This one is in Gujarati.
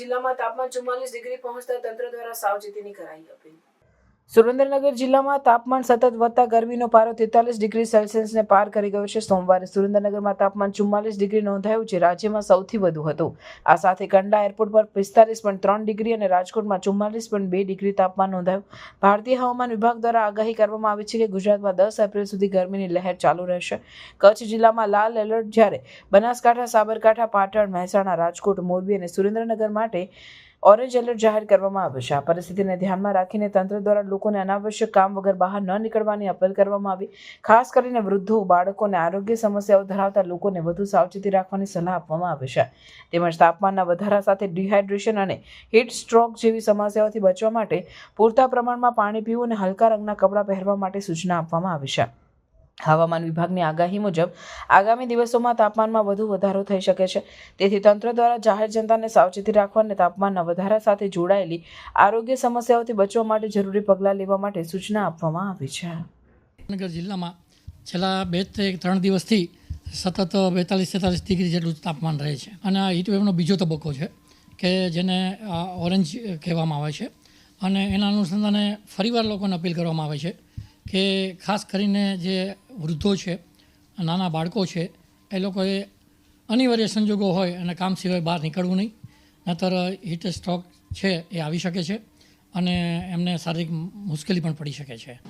જિલ્લામાં તાપમાન ચુમ્માલીસ ડિગ્રી પહોંચતા તંત્ર દ્વારા સાવચેતીની કરાઈ અપીલ. સુરેન્દ્રનગર જિલ્લામાં તાપમાન સતત વધતા ગરમીનો પારો તેતાલીસ ડિગ્રી સેલ્સિયસને પાર કરી ગયો છે. સોમવારે સુરેન્દ્રનગરમાં તાપમાન ચુમ્માલીસ ડિગ્રી નોંધાયું છે. રાજ્યમાં સૌથી વધુ હતું. આ સાથે કંડલા એરપોર્ટ પર પિસ્તાલીસ પોઈન્ટ ત્રણ ડિગ્રી અને રાજકોટમાં ચુમ્માલીસ પોઈન્ટ બે ડિગ્રી તાપમાન નોંધાયું. ભારતીય હવામાન વિભાગ દ્વારા આગાહી કરવામાં આવી છે કે ગુજરાતમાં દસ એપ્રિલ સુધી ગરમીની લહેર ચાલુ રહેશે. કચ્છ જિલ્લામાં લાલ એલર્ટ જ્યારે બનાસકાંઠા, સાબરકાંઠા, પાટણ, મહેસાણા, રાજકોટ, મોરબી અને સુરેન્દ્રનગર માટે ઓરેન્જ એલર્ટ જાહેર કરવામાં આવ્યું છે. આ પરિસ્થિતિને ધ્યાનમાં રાખીને તંત્ર દ્વારા લોકોને અનાવશ્યક કામ વગર બહાર ન નીકળવાની અપીલ કરવામાં આવી. ખાસ કરીને વૃદ્ધો બાળકો અને આરોગ્ય સમસ્યાઓ ધરાવતા લોકોને વધુ સાવચેતી રાખવાની સલાહ આપવામાં આવી છે. તેમજ તાપમાનના વધારા સાથે ડિહાઇડ્રેશન અને હીટ સ્ટ્રોક જેવી સમસ્યાઓથી બચવા માટે પૂરતા પ્રમાણમાં પાણી પીવું અને હલકા રંગના કપડાં પહેરવા માટે સૂચના આપવામાં આવી છે. હવામાન વિભાગની આગાહી મુજબ, આગામી દિવસોમાં તાપમાનમાં વધુ વધારો થઈ શકે છે. તેથી તંત્ર દ્વારા જાહેર જનતાને સાવચેતી રાખવા અને તાપમાનના વધારા સાથે જોડાયેલી આરોગ્ય સમસ્યાઓથી બચવા માટે જરૂરી પગલાં લેવા માટે સૂચના આપવામાં આવી છે. નગર જિલ્લામાં છેલ્લા બે ત્રણ દિવસથી સતત બેતાલીસ તેતાલીસ ડિગ્રી જેટલું તાપમાન રહે છે. અને આ હીટવેવનો બીજો તબક્કો છે, કે જેને ઓરેન્જ કહેવામાં આવે છે. અને એના અનુસંધાને ફરીવાર લોકોને અપીલ કરવામાં આવે છે કે ખાસ કરીને જે વૃદ્ધો છે, નાના બાળકો છે, એ લોકોએ અનિવાર્ય સંજોગો હોય અને કામ સિવાય બહાર નીકળવું નહીં. નહીતર હીટ સ્ટ્રોક છે એ આવી શકે છે અને એમને શારીરિક મુશ્કેલી પણ પડી શકે છે.